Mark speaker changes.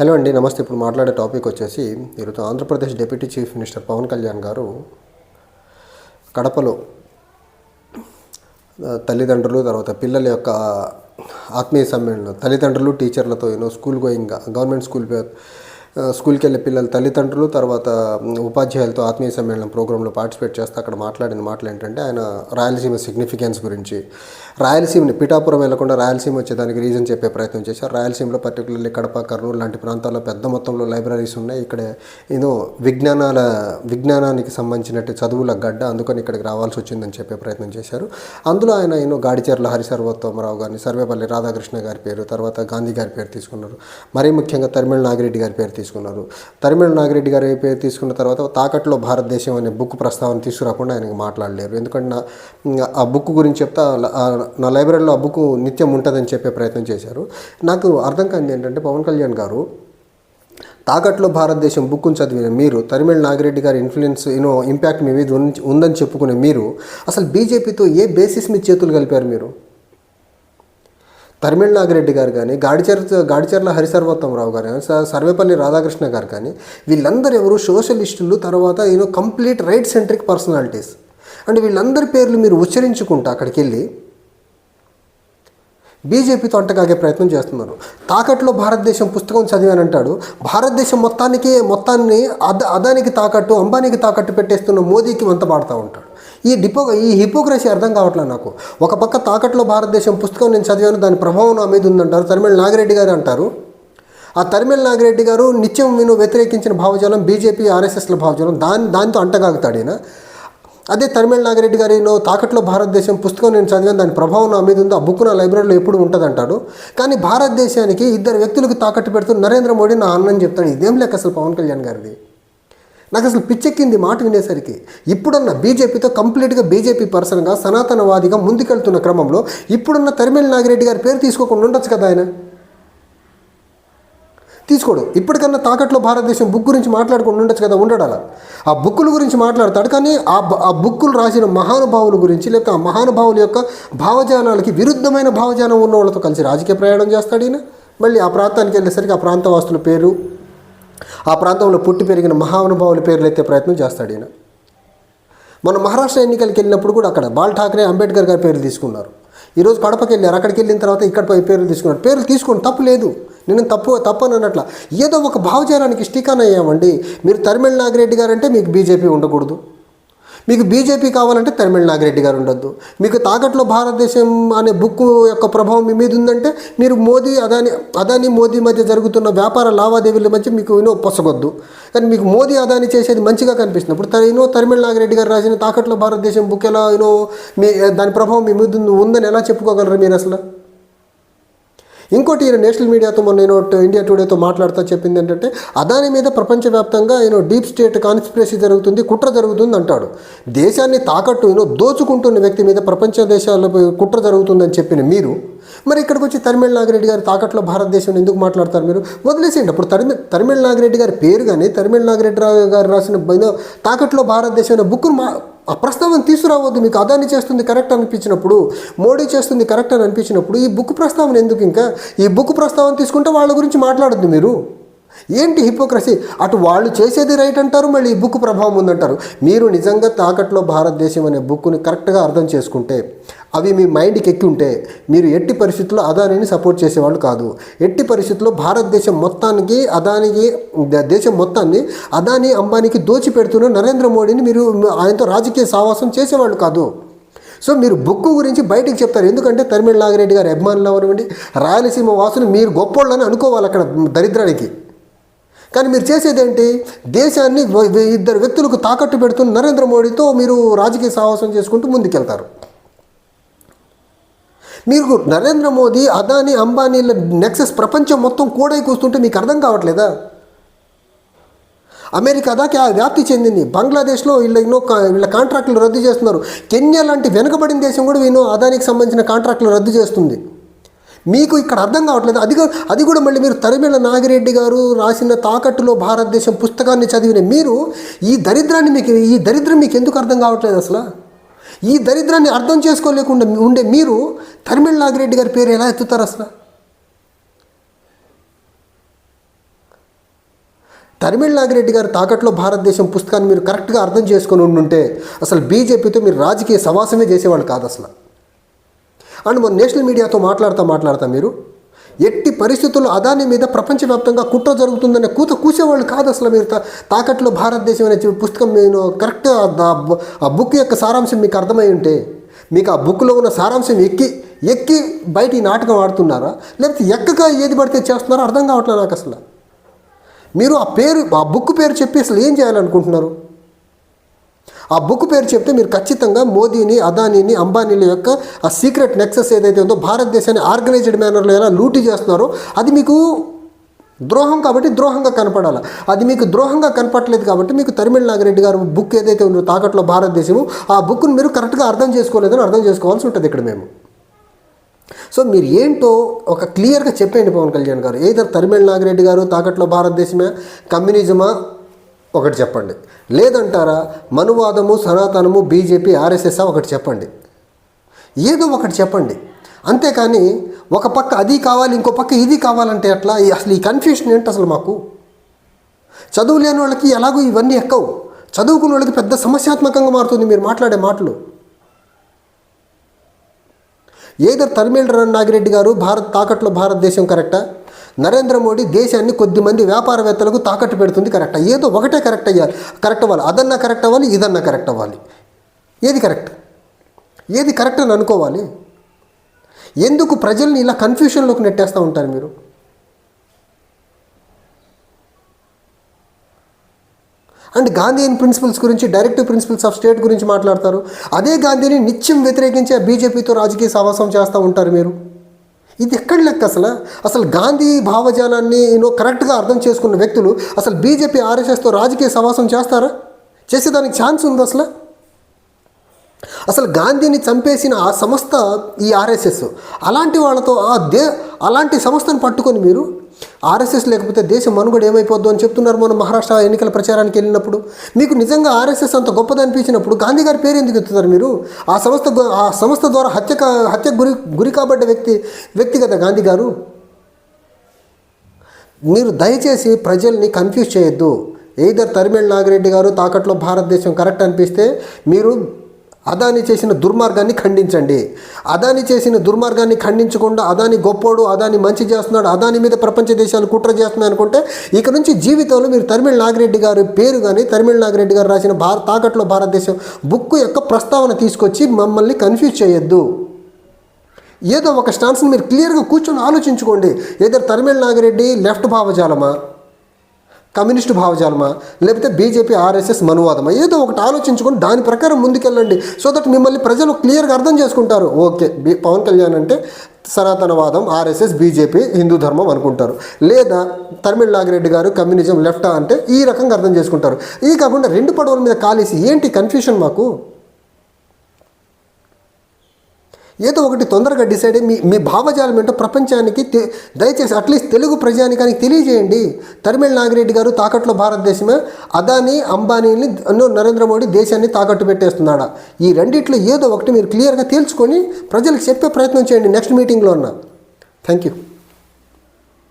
Speaker 1: Hello అండి నమస్తే. ఇప్పుడు మాట్లాడే టాపిక్ వచ్చేసి ఈరోజు Andhra Pradesh deputy chief minister Pawan Kalyan garu కడపలో తల్లిదండ్రులు తర్వాత పిల్లల యొక్క ఆత్మీయ సమ్మేళనం తల్లిదండ్రులు టీచర్లతో you know school going government school pay- స్కూల్కి వెళ్ళే పిల్లల తల్లిదండ్రులు తర్వాత ఉపాధ్యాయులతో ఆత్మీయ సమ్మేళనం ప్రోగ్రాంలో పార్టిసిపేట్ చేస్తే అక్కడ మాట్లాడిన మాటలు ఏంటంటే ఆయన రాయలసీమ సిగ్నిఫికెన్స్ గురించి. రాయలసీమని పిఠాపురం వెళ్ళకుండా రాయలసీమ వచ్చేదానికి రీజన్ చెప్పే ప్రయత్నం చేశారు. రాయలసీమలో పర్టికులర్లీ కడప కర్నూలు లాంటి ప్రాంతాల్లో పెద్ద మొత్తంలో లైబ్రరీస్ ఉన్నాయి. ఇక్కడ ఏదో విజ్ఞానాల విజ్ఞానానికి సంబంధించినట్టు చదువుల గడ్డ అందుకని ఇక్కడికి రావాల్సి వచ్చిందని చెప్పే ప్రయత్నం చేశారు. అందులో ఆయన ఏమో గాడిచెర్ల హరిసర్వోత్తమరావు గారిని సర్వేపల్లి రాధాకృష్ణ గారి పేరు తర్వాత గాంధీ గారి పేరు తీసుకున్నారు. మరీ ముఖ్యంగా తరిమిళ నాగిరెడ్డి గారి పేరు తీసుకున్నారు. తరిమిళ నాగిరెడ్డి గారి పేరు తీసుకున్న తర్వాత తాకట్లో భారతదేశం అనే బుక్ ప్రస్తావన తీసుకురాకుండా ఆయనకు మాట్లాడలేరు. ఎందుకంటే నా ఆ బుక్ గురించి చెప్తా నా లైబ్రరీలో ఆ బుక్ నిత్యం ఉంటుందని చెప్పే ప్రయత్నం చేశారు. నాకు అర్థం కానిది ఏంటంటే పవన్ కళ్యాణ్ గారు తాకట్లో భారతదేశం బుక్కును చదివిన మీరు తరిమిళ నాగిరెడ్డి గారి ఇన్ఫ్లుయెన్స్ యూనో ఇంపాక్ట్ మీ మీద ఉందని చెప్పుకునే మీరు అసలు బీజేపీతో ఏ బేసిస్ మీద చేతులు కలిపారు మీరు? తరిమిళ నాగిరెడ్డి గారు కానీ గాడిచర్ గాడిచర్ల హరిసర్వోత్తమరావు గారు కానీ సర్వేపల్లి రాధాకృష్ణ గారు కానీ వీళ్ళందరూ ఎవరు సోషలిస్టులు తర్వాత you know complete right centric personalities. అంటే వీళ్ళందరి పేర్లు మీరు ఉచ్చరించుకుంటా అక్కడికి వెళ్ళి బీజేపీతో అంటగాగే ప్రయత్నం చేస్తున్నారు. తాకట్లో భారతదేశం పుస్తకం చదివానంటాడు భారతదేశం మొత్తానికి మొత్తాన్ని అద అదానికి తాకట్టు అంబానీకి తాకట్టు పెట్టేస్తున్న మోదీకి వంత పాడుతూ ఉంటాడు. ఈ డిపో ఈ హిపోక్రసీ అర్థం కావట్లేదు నాకు? ఒక పక్క తాకట్లో భారతదేశం పుస్తకం నేను చదివాను దాని ప్రభావం నా మీద ఉందంటారు తరిమిళ నాగిరెడ్డి గారు అంటారు. ఆ తరిమిళ నాగిరెడ్డి గారు నిత్యం నేను వ్యతిరేకించిన భావజాలం బీజేపీ ఆర్ఎస్ఎస్ల భావజాలం దాని దానితో అంటగాగుతాడు ఈయన. అదే తరిమిళ నాగిరెడ్డి గారి తాకట్లో భారతదేశం పుస్తకం నేను చదివాను దాని ప్రభావం నా మీద ఉంది? ఆ బుక్ నా లైబ్రరీలో ఎప్పుడు ఉంటుంది అంటాడు కానీ భారతదేశానికి ఇద్దరు వ్యక్తులకు తాకట్టు పెడుతూ నరేంద్ర మోడీ నా అన్నని చెప్తాడు. ఇదేం లెక్క అసలు పవన్ కళ్యాణ్ గారిది? నాకు అసలు పిచ్చెక్కింది మాట వినేసరికి. ఇప్పుడున్న బీజేపీతో కంప్లీట్గా బీజేపీ పర్సన్గా సనాతనవాదిగా ముందుకెళ్తున్న క్రమంలో ఇప్పుడున్న తరిమిళ నాగిరెడ్డి గారి పేరు తీసుకోకుండా ఉండొచ్చు కదా ఆయన? తీసుకోడు. ఇప్పటికన్నా తాకట్లో భారతదేశం బుక్ గురించి మాట్లాడుకుంటూ ఉండొచ్చు కదా ఉండడాల ఆ బుక్కుల గురించి మాట్లాడతాడు కానీ ఆ ఆ బుక్కులు రాసిన మహానుభావుల గురించి లేకపోతే ఆ మహానుభావుల యొక్క భావజాలాలకి విరుద్ధమైన భావజాలం ఉన్న వాళ్ళతో కలిసి రాజకీయ ప్రయాణం చేస్తాడు ఈయన. మళ్ళీ ఆ ప్రాంతానికి వెళ్ళేసరికి ఆ ప్రాంతవాసుల పేరు ఆ ప్రాంతంలో పుట్టి పెరిగిన మహానుభావుల పేర్లు ఎత్తే ప్రయత్నం చేస్తాడు ఈయన. మన మహారాష్ట్ర ఎన్నికలకు వెళ్ళినప్పుడు కూడా అక్కడ బాల్ ఠాక్రే అంబేద్కర్ గారి పేర్లు తీసుకున్నారు. ఈరోజు కడపకి వెళ్ళారు అక్కడికి వెళ్ళిన తర్వాత ఇక్కడ పోయి పేర్లు తీసుకున్నారు. పేర్లు తీసుకోండి తప్పు లేదు. నేను తప్పు తప్పు అని అన్నట్ల. ఏదో ఒక భావజాలానికి స్టికాన్ అయ్యామండి. మీరు తరిమిళ నాగిరెడ్డి గారంటే మీకు బీజేపీ ఉండకూడదు. మీకు బీజేపీ కావాలంటే తమిళ నాగిరెడ్డి గారు ఉండొద్దు. మీకు తాకట్లో భారతదేశం అనే బుక్ యొక్క ప్రభావం మీ మీద ఉందంటే మీరు మోదీ అదాని అదాని మోదీ మధ్య జరుగుతున్న వ్యాపార లావాదేవీల మధ్య మీకు ఏనో పొసగొద్దు. కానీ మీకు మోదీ అదాని చేసేది మంచిగా కనిపిస్తుంది ఇప్పుడు తన నాగిరెడ్డి గారు రాసిన తాకట్లో భారతదేశం బుక్ ఎలా యూనో మీ దాని ప్రభావం మీ మీద ఉందని ఎలా చెప్పుకోగలరు మీరు అసలు? ఇంకోటి ఈయన నేషనల్ మీడియాతో మొన్న నేను ఇండియా టుడేతో మాట్లాడుతూ చెప్పింది ఏంటంటే అదాని మీద ప్రపంచవ్యాప్తంగా ఈయన డీప్ స్టేట్ కాన్స్పిరసీ జరుగుతుంది కుట్ర జరుగుతుంది అంటాడు. దేశాన్ని తాకట్టు ఈయన దోచుకుంటున్న వ్యక్తి మీద ప్రపంచ దేశాల్లో కుట్ర జరుగుతుందని చెప్పిన మీరు మరి ఇక్కడికి వచ్చి తరిమిళ నాగిరెడ్డి గారి తాకట్లో భారతదేశం ఎందుకు మాట్లాడతారు మీరు? వదిలేసేయండి. అప్పుడు తరిమి తరిమిళ నాగిరెడ్డి గారి పేరు కానీ తరిమిళ నాగిరెడ్డి రావు గారు రాసిన తాకట్లో భారతదేశం అనే బుక్ను మా ఆ ప్రస్తావన తీసుకురావద్దు. మీకు అదాని చేస్తుంది కరెక్ట్ అనిపించినప్పుడు మోడీ చేస్తుంది కరెక్ట్ అని అనిపించినప్పుడు ఈ బుక్ ప్రస్తావన ఎందుకు ఇంకా? ఈ బుక్ ప్రస్తావన తీసుకుంటే వాళ్ళ గురించి మాట్లాడద్దు మీరు. ఏంటి హిపోక్రసీ? అటు వాళ్ళు చేసేది రైట్ అంటారు మళ్ళీ ఈ బుక్ ప్రభావం ఉందంటారు. మీరు నిజంగా తాకట్లో భారతదేశం అనే బుక్ని కరెక్ట్గా అర్థం చేసుకుంటే అవి మీ మైండ్కి ఎక్కి ఉంటే మీరు ఎట్టి పరిస్థితుల్లో అదానిని సపోర్ట్ చేసేవాళ్ళు కాదు. ఎట్టి పరిస్థితుల్లో భారతదేశం మొత్తానికి అదానికి దేశం మొత్తాన్ని అదాని అంబానీకి దోచిపెడుతున్న నరేంద్ర మోడీని మీరు ఆయనతో రాజకీయ సావాసం చేసేవాళ్ళు కాదు. సో మీరు బుక్ గురించి బయటికి చెప్తారు. ఎందుకంటే తరిమిళ నాగిరెడ్డి గారి అభిమానులు అవనివ్వండి రాయలసీమ వాసులు మీరు గొప్పోళ్ళని అనుకోవాలి అక్కడ దరిద్రానికి. కానీ మీరు చేసేది ఏంటి దేశాన్ని ఇద్దరు వ్యక్తులకు తాకట్టు పెడుతున్న నరేంద్ర మోడీతో మీరు రాజకీయ సాహసం చేసుకుంటూ ముందుకెళ్తారు. మీరు నరేంద్ర మోదీ అదాని అంబానీల నెక్సెస్ ప్రపంచం మొత్తం కూడై కూస్తుంటే మీకు అర్థం కావట్లేదా? అమెరికా దాకా వ్యాప్తి చెందింది. బంగ్లాదేశ్లో వీళ్ళ ఎన్నో వీళ్ళ కాంట్రాక్టులు రద్దు చేస్తున్నారు. కెన్యా లాంటి వెనుకబడిన దేశం కూడా వీళ్ళు అదానికి సంబంధించిన కాంట్రాక్టులు రద్దు చేస్తుంది. మీకు ఇక్కడ అర్థం కావట్లేదు. అది కూడా అది కూడా మళ్ళీ మీరు తరిమేళ నాగిరెడ్డి గారు రాసిన తాకట్టులో భారతదేశం పుస్తకాన్ని చదివిన మీరు ఈ దరిద్రాన్ని మీకు ఈ దరిద్రం మీకు ఎందుకు అర్థం కావట్లేదు అసలు? ఈ దరిద్రాన్ని అర్థం చేసుకోలేకుండా ఉండే మీరు తరిమేళ నాగిరెడ్డి గారి పేరు ఎలా ఎత్తుతారు అసలు? తరిమిళ నాగిరెడ్డి గారు తాకట్లో భారతదేశం పుస్తకాన్ని మీరు కరెక్ట్గా అర్థం చేసుకొని ఉండుంటే అసలు బీజేపీతో మీరు రాజకీయ సవాసమే చేసేవాళ్ళు కాదు అసలు. అండ్ మన నేషనల్ మీడియాతో మాట్లాడుతూ మాట్లాడతా మీరు? ఎట్టి పరిస్థితుల్లో అదాని మీద ప్రపంచవ్యాప్తంగా కుట్ర జరుగుతుందనే కూత కూసేవాళ్ళు కాదు అసలు మీరు తాకట్లో భారతదేశం అనే పుస్తకం నేను కరెక్ట్ ఆ బుక్ యొక్క సారాంశం మీకు అర్థమై ఉంటే మీకు ఆ బుక్లో ఉన్న సారాంశం ఎక్కి ఎక్కి బయట ఈ నాటకం ఆడుతున్నారా? లేకపోతే ఎక్కగా ఏది పడితే చేస్తున్నారో అర్థం కావట్లేదు నాకు అసలు. మీరు ఆ పేరు ఆ బుక్ పేరు చెప్పి అసలు ఏం చేయాలనుకుంటున్నారు? ఆ బుక్ పేరు చెప్తే మీరు ఖచ్చితంగా మోదీని అదానీని అంబానీల యొక్క ఆ సీక్రెట్ నెక్సెస్ ఏదైతే ఉందో భారతదేశాన్ని ఆర్గనైజ్డ్ మేనర్లో ఎలా లూటీ చేస్తున్నారో అది మీకు ద్రోహం కాబట్టి ద్రోహంగా కనపడాలి. అది మీకు ద్రోహంగా కనపడలేదు కాబట్టి మీకు తరిమిళ నాగిరెడ్డి గారు బుక్ ఏదైతే ఉందో తాకట్లో భారతదేశము ఆ బుక్ను మీరు కరెక్ట్గా అర్థం చేసుకోలేదని అర్థం చేసుకోవాల్సి ఉంటుంది ఇక్కడ మేము. సో మీరు ఏంటో ఒక క్లియర్గా చెప్పండి పవన్ కళ్యాణ్ గారు. ఏదో తరిమిళ నాగిరెడ్డి గారు తాకట్లో భారతదేశమే కమ్యూనిజమా ఒకటి చెప్పండి. లేదంటారా మనువాదము సనాతనము బీజేపీ ఆర్ఎస్ఎస్ ఒకటి చెప్పండి. ఏదో ఒకటి చెప్పండి. అంతేకాని ఒక పక్క అది కావాలి ఇంకో పక్క ఇది కావాలంటే అట్లా ఈ- అసలు ఈ కన్ఫ్యూషన్ ఏంటి అసలు మాకు? చదువు లేని వాళ్ళకి ఎలాగో ఇవన్నీ ఎక్కవు. చదువుకున్న వాళ్ళకి పెద్ద సమస్యాత్మకంగా మారుతుంది మీరు మాట్లాడే మాటలు. ఏదో తరిమేళ్ళ నాగిరెడ్డి గారు భారత్ తాకట్లో భారతదేశం కరెక్టా? నరేంద్ర మోడీ దేశాన్ని కొద్దిమంది వ్యాపారవేత్తలకు తాకట్టు పెడుతుంది కరెక్ట్? ఏదో ఒకటే కరెక్ట్ అయ్యాలి. కరెక్ట్ అవ్వాలి. అదన్నా కరెక్ట్ అవ్వాలి ఇదన్నా కరెక్ట్ అవ్వాలి. ఏది కరెక్ట్? ఏది కరెక్ట్ అని అనుకోవాలి? ఎందుకు ప్రజల్ని ఇలా కన్ఫ్యూషన్లోకి నెట్టేస్తూ ఉంటారు మీరు? అండ్ గాంధీయన్ ప్రిన్సిపల్స్ గురించి డైరెక్టివ్ ప్రిన్సిపల్స్ ఆఫ్ స్టేట్ గురించి మాట్లాడతారు. అదే గాంధీని నిత్యం వ్యతిరేకించే బీజేపీతో రాజకీయ సావాసం చేస్తూ ఉంటారు మీరు. ఇది ఎక్కడ లెక్క అసలు? అసలు గాంధీ భావజాలాన్ని యూనో కరెక్ట్గా అర్థం చేసుకున్న వ్యక్తులు అసలు బీజేపీ ఆర్ఎస్ఎస్తో రాజకీయ సమాసం చేస్తారా? చేసేదానికి ఛాన్స్ ఉంది అసలు? అసలు గాంధీని చంపేసిన ఆ సంస్థ ఈ ఆర్ఎస్ఎస్. అలాంటి వాళ్ళతో ఆ దే అలాంటి సంస్థను పట్టుకొని మీరు ఆర్ఎస్ఎస్ లేకపోతే దేశం మనుగడ ఏమైపోద్దు అని చెప్తున్నారు మనం మహారాష్ట్ర ఎన్నికల ప్రచారానికి వెళ్ళినప్పుడు. మీకు నిజంగా ఆర్ఎస్ఎస్ అంత గొప్పది అనిపించినప్పుడు గాంధీ గారి పేరు ఎందుకు ఎత్తుతారు మీరు? ఆ సంస్థ ఆ సంస్థ ద్వారా హత్య హత్య హత్యకు గురి గురి కాబడ్డ వ్యక్తి వ్యక్తి కదా గాంధీ గారు? మీరు దయచేసి ప్రజల్ని కన్ఫ్యూజ్ చేయొద్దు. ఎయిదర్ తరిమేళ్ నాగిరెడ్డి గారు తాకట్లో భారతదేశం కరెక్ట్ అనిపిస్తే మీరు అదాని చేసిన దుర్మార్గాన్ని ఖండించండి. అదాని చేసిన దుర్మార్గాన్ని ఖండించకుండా అదాని గొప్పోడు అదాని మంచి చేస్తున్నాడు అదాని మీద ప్రపంచ దేశాలు కుట్ర చేస్తున్నాయి అనుకుంటే ఇక నుంచి జీవితంలో మీరు తరిమేళ నాగిరెడ్డి గారి పేరు కానీ తరిమేళ నాగిరెడ్డి గారు రాసిన భారత తాకట్లో భారతదేశం బుక్ యొక్క ప్రస్తావన తీసుకొచ్చి మమ్మల్ని కన్ఫ్యూజ్ చేయొద్దు. ఏదో ఒక స్టాన్స్ని మీరు క్లియర్గా కూర్చొని ఆలోచించుకోండి. ఏదో తరిమేళ నాగిరెడ్డి లెఫ్ట్ భావజాలమా? కమ్యూనిస్టు భావజాలమా? లేకపోతే బీజేపీ ఆర్ఎస్ఎస్ మనువాదమా? ఏదో ఒకటి ఆలోచించుకొని దాని ప్రకారం ముందుకెళ్ళండి. సో దట్ మిమ్మల్ని ప్రజలు క్లియర్గా అర్థం చేసుకుంటారు. ఓకే బి పవన్ కళ్యాణ్ అంటే సనాతనవాదం ఆర్ఎస్ఎస్ బీజేపీ హిందూ ధర్మం అనుకుంటారు. లేదా తమిళ్ నాగిరెడ్డి గారు కమ్యూనిజం లెఫ్టా అంటే ఈ రకంగా అర్థం చేసుకుంటారు. ఈ కాకుండా రెండు పడవల మీద కాలేసి ఏంటి కన్ఫ్యూషన్ మాకు? ఏదో ఒకటి తొందరగా డిసైడ్ అయ్యి మీ మీ భావజాలం ఏంటో ప్రపంచానికి దయచేసి అట్లీస్ట్ తెలుగు ప్రజానికానికి తెలియజేయండి. తరిమిళ నాగిరెడ్డి గారు తాకట్లో భారతదేశమే. అదాని అంబానీని నరేంద్ర మోడీ దేశాన్ని తాకట్టు పెట్టేస్తున్నాడా? ఈ రెండిట్లో ఏదో ఒకటి మీరు క్లియర్గా తేల్చుకొని ప్రజలకు చెప్పే ప్రయత్నం చేయండి నెక్స్ట్ మీటింగ్లో ఉన్న థ్యాంక్ యూ